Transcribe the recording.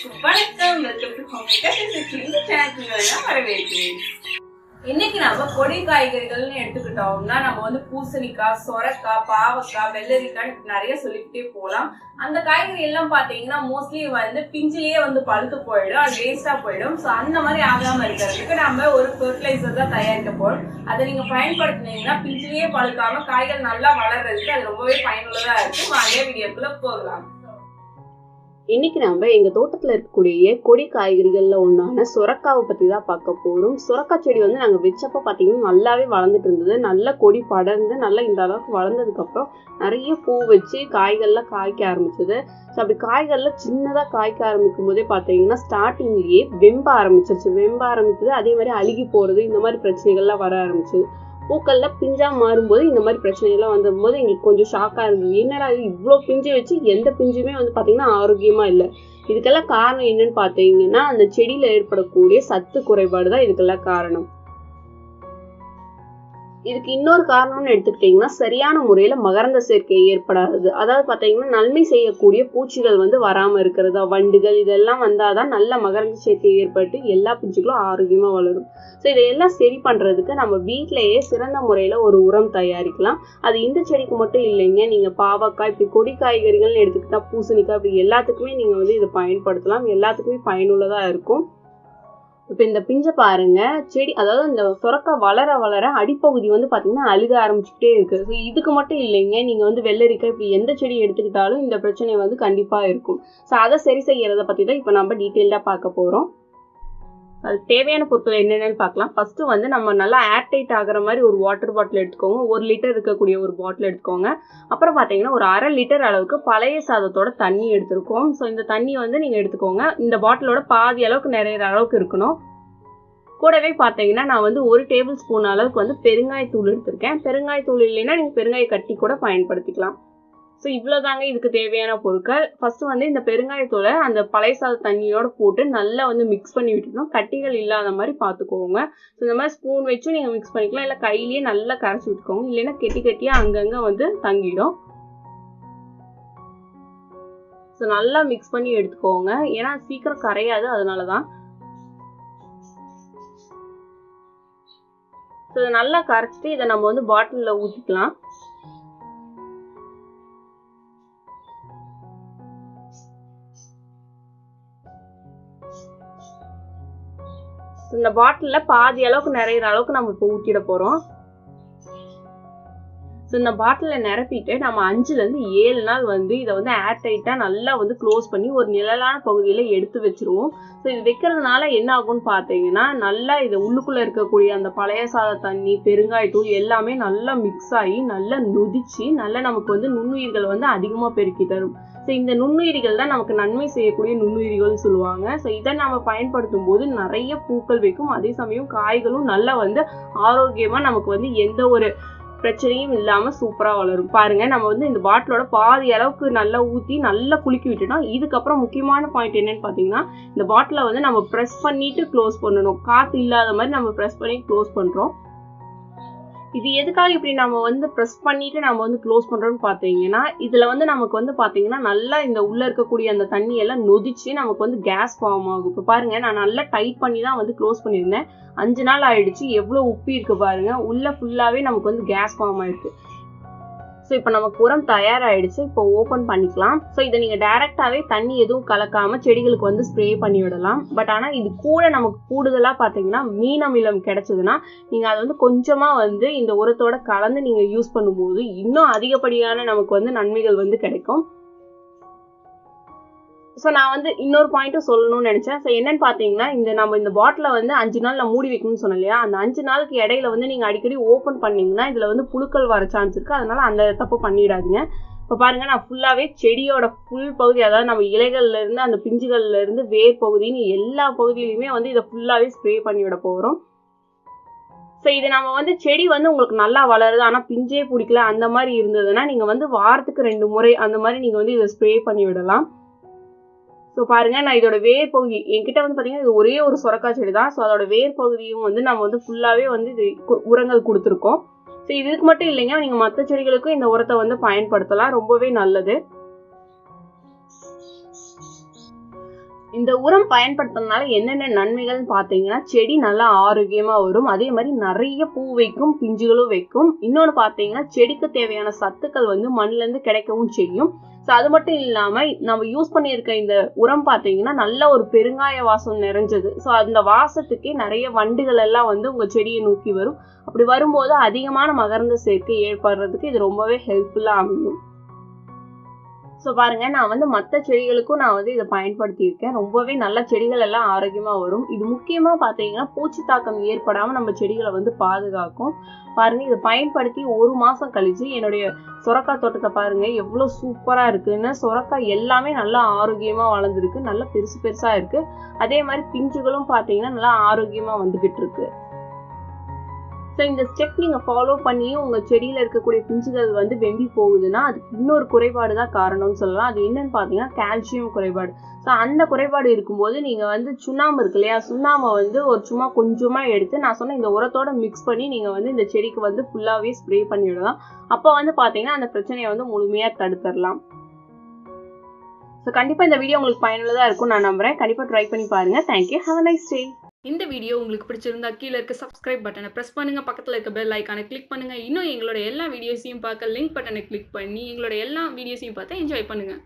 வணக்கம். Welcome to home maker. வரவேற்கிறேன். இன்னைக்கு நம்ம கொடி காய்கறிகள்னு எடுத்துக்கிட்டோம்னா நம்ம வந்து பூசணிக்காய் சொரக்காய் பாவக்காய் வெள்ளரிக்காய் நிறைய சொல்லிக்கிட்டே போகலாம். அந்த காய்கறி எல்லாம் பாத்தீங்கன்னா மோஸ்ட்லி வந்து பிஞ்சிலேயே வந்து பழுத்து போயிடும். அது வேஸ்டா போயிடும். ஸோ அந்த மாதிரி ஆகாம இருக்கிறதுக்கு நம்ம ஒரு ஃபெர்டிலைசர் தான் தயாரிக்க போறோம். அதை நீங்க பயன்படுத்தினீங்கன்னா பிஞ்சிலேயே பழுக்காம காய்கள் நல்லா வளர்றதுக்கு அது ரொம்பவே பயனுள்ளதா இருக்கும். அதே வீடியோக்குள்ள போகலாம். இன்னைக்கு நம்ம எங்க தோட்டத்துல இருக்கக்கூடிய கொடி காய்கறிகள்ல ஒன்றான சுரக்காவை பத்தி தான் பார்க்க போறோம். சுரக்காய் செடி வந்து நாங்க வச்சப்ப பாத்தீங்கன்னா நல்லாவே வளர்ந்துட்டு இருந்தது. நல்ல கொடி படர்ந்து நல்லா இந்த அளவுக்கு வளர்ந்ததுக்கு அப்புறம் நிறைய பூ வச்சு காய்கள்லாம் காய்க்க ஆரம்பிச்சது. ஸோ அப்படி காய்கள்லாம் சின்னதா காய்க்க ஆரம்பிக்கும் போதே பாத்தீங்கன்னா ஸ்டார்டிங்லயே வெம்ப ஆரம்பிச்சிருச்சு. வெம்ப ஆரம்பிச்சது அதே மாதிரி அழுகி போறது இந்த மாதிரி பிரச்சனைகள்லாம் வர ஆரம்பிச்சது. பூக்கள்லாம் பிஞ்சா மாறும்போது இந்த மாதிரி பிரச்சனைகள்லாம் வந்தபோது எங்களுக்கு கொஞ்சம் ஷாக்கா இருந்தது. என்னடா இது இவ்வளோ பிஞ்சு வச்சு எந்த பிஞ்சுமே வந்து பாத்தீங்கன்னா ஆரோக்கியமா இல்லை. இதுக்கெல்லாம் காரணம் என்னன்னு பாத்தீங்கன்னா அந்த செடியில ஏற்படக்கூடிய சத்து குறைபாடு தான் இதுக்கெல்லாம் காரணம். இதுக்கு இன்னொரு காரணம்னு எடுத்துக்கிட்டிங்கன்னா சரியான முறையில மகரந்த சேர்க்கை ஏற்படாது அதாவது பாத்தீங்கன்னா நன்மை செய்யக்கூடிய பூச்சிகள் வந்து வராம இருக்கிறதா வண்டுகள் இதெல்லாம் வந்தாதான் நல்ல மகரந்த சேர்க்கை ஏற்பட்டு எல்லா பூச்சிகளும் ஆரோக்கியமா வளரும். ஸோ இதையெல்லாம் சரி பண்றதுக்கு நம்ம வீட்டிலேயே சிறந்த முறையில ஒரு உரம் தயாரிக்கலாம். அது இந்த செடிக்கு மட்டும் இல்லைங்க. நீங்க பாவக்காய் இப்படி கொடி காய்கறிகள்னு எடுத்துக்கிட்டா பூசணிக்காய் இப்படி எல்லாத்துக்குமே நீங்க வந்து இதை பயன்படுத்தலாம். எல்லாத்துக்குமே பயனுள்ளதா இருக்கும். இப்போ இந்த பிஞ்சை பாருங்க செடி அதாவது இந்த சுரக்க வளர வளர அடிப்பகுதி வந்து பார்த்தீங்கன்னா அழுக ஆரம்பிச்சுக்கிட்டே இருக்கு. ஸோ இதுக்கு மட்டும் இல்லைங்க. நீங்கள் வந்து வெள்ளரிக்காய் இப்படி எந்த செடி எடுத்துக்கிட்டாலும் இந்த பிரச்சனை வந்து கண்டிப்பாக இருக்கும். ஸோ அதை சரி செய்யறதை பற்றி தான் இப்போ நம்ம டீட்டெயில்டாக பார்க்க போகிறோம் அது தேவையான பொருட்கள் என்னென்னு பார்க்கலாம். ஃபஸ்ட்டு வந்து நம்ம நல்லா ஆர்டைட் ஆகிற மாதிரி ஒரு வாட்டர் பாட்டில் எடுத்துக்கோங்க. ஒரு லிட்டர் இருக்கக்கூடிய ஒரு பாட்டில் எடுத்துக்கோங்க. அப்புறம் பார்த்தீங்கன்னா ஒரு அரை லிட்டர் அளவுக்கு பழைய சாதத்தோட தண்ணி எடுத்துருக்கோம். ஸோ இந்த தண்ணி வந்து நீங்கள் எடுத்துக்கோங்க. இந்த பாட்டிலோட பாதி அளவுக்கு நிறையிற அளவுக்கு இருக்கணும். கூடவே பார்த்தீங்கன்னா நான் வந்து ஒரு டேபிள் ஸ்பூன் அளவுக்கு வந்து பெருங்காயத்தூள் எடுத்திருக்கேன். பெருங்காயத்தூள் இல்லைன்னா நீங்கள் பெருங்காய கட்டி கூட பயன்படுத்திக்கலாம். ஸோ இவ்வளோதாங்க இதுக்கு தேவையான பொருட்கள். ஃபர்ஸ்ட் வந்து இந்த பெருங்காயத்தூளை அந்த பழைய சாத தண்ணியோட போட்டு நல்லா வந்து மிக்ஸ் பண்ணி விட்டுக்கணும். கட்டிகள் இல்லாத மாதிரி பார்த்துக்கோங்க ஸோ இந்த மாதிரி ஸ்பூன் வச்சும் நீங்கள் மிக்ஸ் பண்ணிக்கலாம். இல்லை கையிலேயே நல்லா கரைச்சி விட்டுக்கோங்க. இல்லைன்னா கெட்டி கெட்டியாக அங்கங்கே வந்து தங்கிடும். ஸோ நல்லா மிக்ஸ் பண்ணி எடுத்துக்கோங்க. ஏன்னா சீக்கிரம் கரையாது அதனால தான் ஸோ இதை நல்லா கரைச்சிட்டு இதை நம்ம வந்து பாட்டிலில் ஊற்றிக்கலாம் இந்த பாட்டிலில் பாதி அளவுக்கு நிறையிற அளவுக்கு நம்ம இப்போ ஊற்றிட போகிறோம் ஸோ இந்த பாட்டிலில் நிரப்பிட்டு நம்ம அஞ்சுலேருந்து ஏழு நாள் வந்து இதை வந்து ஏர் டைட்டாக நல்லா வந்து க்ளோஸ் பண்ணி ஒரு நிழலான பகுதியில் எடுத்து வச்சிருவோம். ஸோ இது வைக்கிறதுனால என்ன ஆகும்னு பார்த்தீங்கன்னா நல்லா இது உள்ளுக்குள்ளே இருக்கக்கூடிய அந்த பழைய சாத தண்ணி பெருங்காயத்தூள் எல்லாமே நல்லா மிக்ஸ் ஆகி நல்லா நொதிச்சு நல்லா நமக்கு வந்து நுண்ணுயிர்கள் வந்து அதிகமாக பெருக்கி தரும். ஸோ இந்த நுண்ணுயிரிகள் தான் நமக்கு நன்மை செய்யக்கூடிய நுண்ணுயிரிகள்னு சொல்லுவாங்க. ஸோ இதை நம்ம பயன்படுத்தும் போது நிறைய பூக்கள் வைக்கும். அதே சமயம் காய்களும் நல்லா வந்து ஆரோக்கியமாக நமக்கு வந்து எந்த ஒரு பிரச்சனையும் இல்லாமல் சூப்பராக வளரும். பாருங்க நம்ம வந்து இந்த பாட்டிலோட பாதி அளவுக்கு நல்லா ஊற்றி நல்லா குலுக்கி விட்டுட்டோம். இதுக்கப்புறம் முக்கியமான பாயிண்ட் என்னன்னு பார்த்தீங்கன்னா இந்த பாட்டிலை வந்து நம்ம ப்ரெஸ் பண்ணிட்டு க்ளோஸ் பண்ணணும். காற்று இல்லாத மாதிரி நம்ம ப்ரெஸ் பண்ணி க்ளோஸ் பண்ணுறோம் இது எதுக்காக இப்படி நம்ம வந்து ப்ரெஸ் பண்ணிட்டு நம்ம வந்து க்ளோஸ் பண்றோம்னு பார்த்தீங்கன்னா இதுல வந்து நமக்கு வந்து பாத்தீங்கன்னா நல்லா இந்த உள்ள இருக்கக்கூடிய அந்த தண்ணி எல்லாம் நொதிச்சு நமக்கு வந்து கேஸ் ஃபார்ம் ஆகும். இப்போ பாருங்க நான் நல்லா டைட் பண்ணி தான் வந்து க்ளோஸ் பண்ணியிருந்தேன். அஞ்சு நாள் ஆயிடுச்சு எவ்வளோ உப்பி இருக்கு பாருங்க உள்ள ஃபுல்லாவே நமக்கு வந்து கேஸ் ஃபார்ம் ஆயிருக்கு. ஸோ இப்போ நமக்கு உரம் தயாராகிடுச்சு இப்போ ஓப்பன் பண்ணிக்கலாம். ஸோ இதை நீங்கள் டைரெக்டாகவே தண்ணி எதுவும் கலக்காமல் செடிகளுக்கு வந்து ஸ்ப்ரே பண்ணி விடலாம். பட் ஆனால் இது கூட நமக்கு கூடுதலாக பார்த்தீங்கன்னா மீனமிலம் கிடைச்சதுன்னா நீங்கள் அதை வந்து கொஞ்சமாக வந்து இந்த உரத்தோட கலந்து நீங்கள் யூஸ் பண்ணும்போது இன்னும் அதிகப்படியான நமக்கு வந்து நன்மைகள் வந்து கிடைக்கும். ஸோ நான் வந்து இன்னொரு பாயிண்ட்டும் சொல்லணும்னு நினச்சேன். ஸோ என்னன்னு பார்த்தீங்கன்னா இந்த நம்ம இந்த பாட்டிலை வந்து அஞ்சு நாள் நான் மூடி வைக்கணும்னு சொன்னேன் இல்லையா? அந்த அஞ்சு நாளுக்கு இடையில வந்து நீங்கள் அடிக்கடி ஓப்பன் பண்ணீங்கன்னா இதில் வந்து புழுக்கள் வர சான்ஸ் இருக்குது அதனால அந்த தப்பு பண்ணிடாதீங்க. இப்போ பாருங்க நான் ஃபுல்லாகவே செடியோட ஃபுல் பகுதி அதாவது நம்ம இலைகள்ல இருந்து அந்த பிஞ்சுகள்ல இருந்து வேர் பகுதின்னு எல்லா பகுதியிலையுமே வந்து இதை ஃபுல்லாகவே ஸ்ப்ரே பண்ணி விட போகிறோம் ஸோ இது நம்ம வந்து செடி வந்து உங்களுக்கு நல்லா வளருது. ஆனால் பிஞ்சே பிடிக்கல. அந்த மாதிரி இருந்ததுன்னா நீங்கள் வந்து வாரத்துக்கு ரெண்டு முறை அந்த மாதிரி நீங்கள் வந்து இதை ஸ்ப்ரே பண்ணி விடலாம். ஸோ பாருங்க நான் இதோட வேர் பகுதி என்கிட்ட வந்து பார்த்தீங்கன்னா இது ஒரே ஒரு சுரக்கா செடி தான். ஸோ அதோட வேர் பகுதியும் வந்து நம்ம வந்து ஃபுல்லாகவே வந்து இது உரங்கள் கொடுத்துருக்கோம். ஸோ இதுக்கு மட்டும் இல்லைங்க நீங்கள் மற்ற செடிகளுக்கும் இந்த உரத்தை வந்து பயன்படுத்தலாம். ரொம்பவே நல்லது. இந்த உரம் பயன்படுத்துறதுனால என்னென்ன நன்மைகள்னு பார்த்தீங்கன்னா செடி நல்லா ஆரோக்கியமாக வரும். அதே மாதிரி நிறைய பூ வைக்கும் பிஞ்சுகளும் வைக்கும். இன்னொன்று பார்த்தீங்கன்னா செடிக்கு தேவையான சத்துக்கள் வந்து மண்ணிலேருந்து கிடைக்கவும் செய்யும். ஸோ அது மட்டும் இல்லாமல் நம்ம யூஸ் பண்ணியிருக்க இந்த உரம் பார்த்தீங்கன்னா நல்ல ஒரு பெருங்காய வாசம் நிறைஞ்சது. ஸோ அந்த வாசத்துக்கே நிறைய வண்டுகள் எல்லாம் வந்து உங்கள் செடியை நோக்கி வரும். அப்படி வரும்போது அதிகமான மகரந்த சேர்க்கை ஏற்படுறதுக்கு இது ரொம்பவே ஹெல்ப்ஃபுல்லாக அமையும். ஸோ பாருங்க நான் வந்து மற்ற செடிகளுக்கும் நான் வந்து இதை பயன்படுத்தியிருக்கேன். ரொம்பவே நல்ல செடிகள் எல்லாம் ஆரோக்கியமாக வரும். இது முக்கியமாக பார்த்தீங்கன்னா பூச்சி தாக்கம் ஏற்படாமல் நம்ம செடிகளை வந்து பாதுகாக்கும். பாருங்க இதை பயன்படுத்தி ஒரு மாதம் கழிச்சு என்னுடைய சொரக்காய் தோட்டத்தை பாருங்க எவ்வளோ சூப்பராக இருக்குன்னு. சொரக்காய் எல்லாமே நல்லா ஆரோக்கியமாக வளர்ந்துருக்கு. நல்லா பெருசு பெருசாக இருக்குது அதே மாதிரி பிஞ்சுகளும் பார்த்தீங்கன்னா நல்லா ஆரோக்கியமாக வந்துக்கிட்டு இருக்குது ஸோ இந்த ஸ்டெப் நீங்கள் ஃபாலோ பண்ணி உங்கள் செடியில் இருக்கக்கூடிய பிஞ்சுகள் வந்து வெம்பி போகுதுன்னா அதுக்கு இன்னொரு குறைபாடு தான் காரணம்னு சொல்லலாம். அது என்னன்னு பார்த்தீங்கன்னா கால்சியம் குறைபாடு. ஸோ அந்த குறைபாடு இருக்கும்போது நீங்கள் வந்து சுண்ணாம்பு இருக்கு இல்லையா? சுண்ணாம்பை வந்து ஒரு சும்மா கொஞ்சமாக எடுத்து நான் சொன்ன இந்த உரத்தோட மிக்ஸ் பண்ணி நீங்கள் வந்து இந்த செடிக்கு வந்து ஃபுல்லாகவே ஸ்ப்ரே பண்ணிவிடலாம் அப்போ வந்து பார்த்தீங்கன்னா அந்த பிரச்சனையை வந்து முழுமையாக தடுத்துடலாம் ஸோ கண்டிப்பாக இந்த வீடியோ உங்களுக்கு பயனுள்ளதாக இருக்கும் நான் நம்புறேன். கண்டிப்பாக ட்ரை பண்ணி பாருங்கள் thank you have a nice day இந்த வீடியோ உங்களுக்கு பிடிச்சிருந்தா கீழே இருக்க சப்ஸ்கிரைப் பட்டனை ப்ரெஸ் பண்ணுங்கள் பக்கத்தில் இருக்க பெல் ஐக்கானை கிளிக் பண்ணுங்க. இன்னும் எங்களோட எல்லா வீடியோஸையும் பார்க்க லிங்க் பட்டனை கிளிக் பண்ணி எங்களோட எல்லா வீடியோஸையும் பார்த்து என்ஜாய் பண்ணுங்கள்